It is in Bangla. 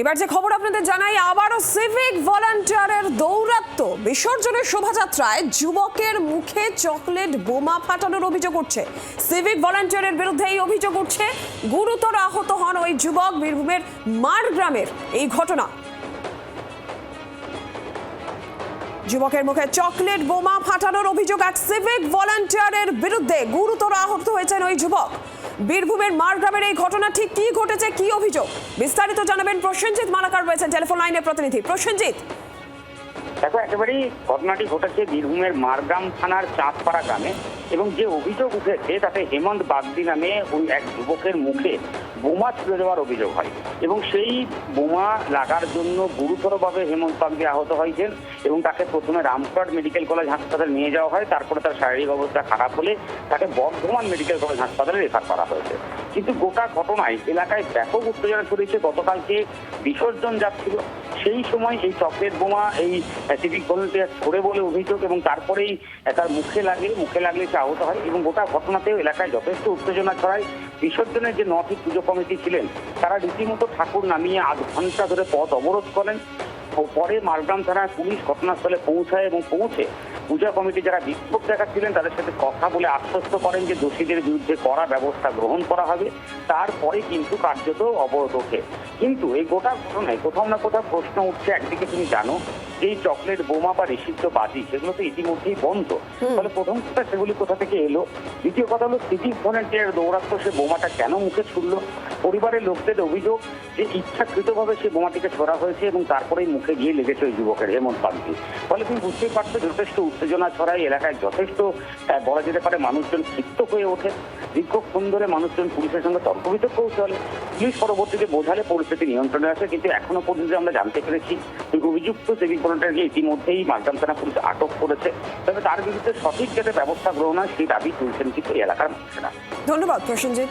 এবার যে খবর আপনাদের জানাই, আবারও সিভিক ভলান্টিয়ারের দৌরাত্ম বিসর্জনের শোভাযাত্রায় যুবকের মুখে চকলেট বোমা ফাটানোর অভিযোগ উঠছে। সিভিক ভলান্টিয়ারের বিরুদ্ধে এই অভিযোগ উঠছে। গুরুতর আহত হন ওই যুবক বীরভূমের মার গ্রামের এই ঘটনা। যুবকের মুখে চকলেট বোমা ফাটানোর অভিযোগ এক সিভিক ভলান্টিয়ারের বিরুদ্ধে গুরুতর আহত হয়েছেন ওই যুবক। বীরভূমের মারগ্রামের এই ঘটনা ঠিক কি ঘটেছে, কি অভিযোগ? বিস্তারিত জানাবেন প্রসেনজিৎ মালাকার রয়েছেন টেলিফোন লাইনের প্রতিনিধি। প্রসেনজিৎ দেখো, একেবারেই ঘটনাটি ঘটেছে বীরভূমের মারগ্রাম থানার চাঁদপাড়া গ্রামে এবং যে অভিযোগ উঠেছে তাতে হেমন্ত বাগদি নামে ওই এক যুবকের মুখে বোমা ছুড়ে দেওয়ার অভিযোগ হয় এবং সেই বোমা লাগার জন্য গুরুতরভাবে হেমন্ত বাগদি আহত হয়েছেন এবং তাকে প্রথমে রামপুরহাট মেডিকেল কলেজ হাসপাতালে নিয়ে যাওয়া হয়। তারপরে তার শারীরিক অবস্থা খারাপ হলে তাকে বর্ধমান মেডিকেল কলেজ হাসপাতালে রেফার করা হয়েছে। কিন্তু গোটা ঘটনায় এলাকায় ব্যাপক উত্তেজনা ছড়িয়েছে। গতকালকে বিসর্জন যাচ্ছিল। সেই সময় এই চকলেট বোমা এই সিভিক ভলেন্টিয়ার ছড়ে বলে অভিযোগ এবং তারপরেই তার মুখে লাগে, মুখে লাগলে সে আহত হয় এবং গোটা ঘটনাতেও এলাকায় যথেষ্ট উত্তেজনা ছড়ায়। বিসর্জনের যে নটি পুজো কমিটি ছিলেন, তারা রীতিমতো ঠাকুর নামিয়ে আধ ঘণ্টা ধরে পথ অবরোধ করেন। পরে মারগ্রাম থানার পুলিশ ঘটনাস্থলে পৌঁছায় এবং পৌঁছে পূজা কমিটি যারা বিক্ষোভ দেখাচ্ছিলেন তাদের সাথে কথা বলে আশ্বস্ত করেন যে দোষীদের বিরুদ্ধে কড়া ব্যবস্থা গ্রহণ করা হবে। তারপরে কিন্তু কার্যত অবরোধ ওঠে। কিন্তু এই গোটা ঘটনায় কোথাও না কোথাও প্রশ্ন উঠছে। একদিকে তুমি জানো যে এই চকলেট বোমা বা নিষিদ্ধ বাজি সেগুলো তো ইতিমধ্যেই বন্ধ। ফলে প্রথম কথা সেগুলি কোথা থেকে এলো? দ্বিতীয় কথা হলো সিভিক ভলেন্টিয়ার দৌড়াত্ম সে বোমাটা কেন মুখে ছুড়লো? পরিবারের লোকদের অভিযোগ যে ইচ্ছাকৃতভাবে সে বোমাটিকে ছোড়া হয়েছে এবং তারপরেই মুখে গিয়ে লেগেছে ওই যুবকের, হেমন্ত বাগদি ফলে তুমি বুঝতেই পারছ যথেষ্ট উত্তেজনা ছড়ায়, এলাকায় যথেষ্ট বলা যেতে পারে মানুষজন ক্ষিপ্ত হয়ে ওঠে। দীর্ঘক্ষণ ধরে মানুষজন পুলিশের সঙ্গে তর্ক বিতর্কও চলে। পুলিশ পরবর্তীতে বোঝালে পরিস্থিতি নিয়ন্ত্রণে আসে, কিন্তু এখনও পর্যন্ত আমরা জানতে পেরেছি অভিযুক্ত সিভিক ভলেন্টিয়ারকে ইতিমধ্যেই মারগ্রাম থানা পুলিশ আটক করেছে। তবে তার বিরুদ্ধে সঠিক যাতে ব্যবস্থা গ্রহণ হয়, সেই দাবি তুলছেন কিন্তু এলাকার মানুষেরা। ধন্যবাদ প্রসেনজিৎ।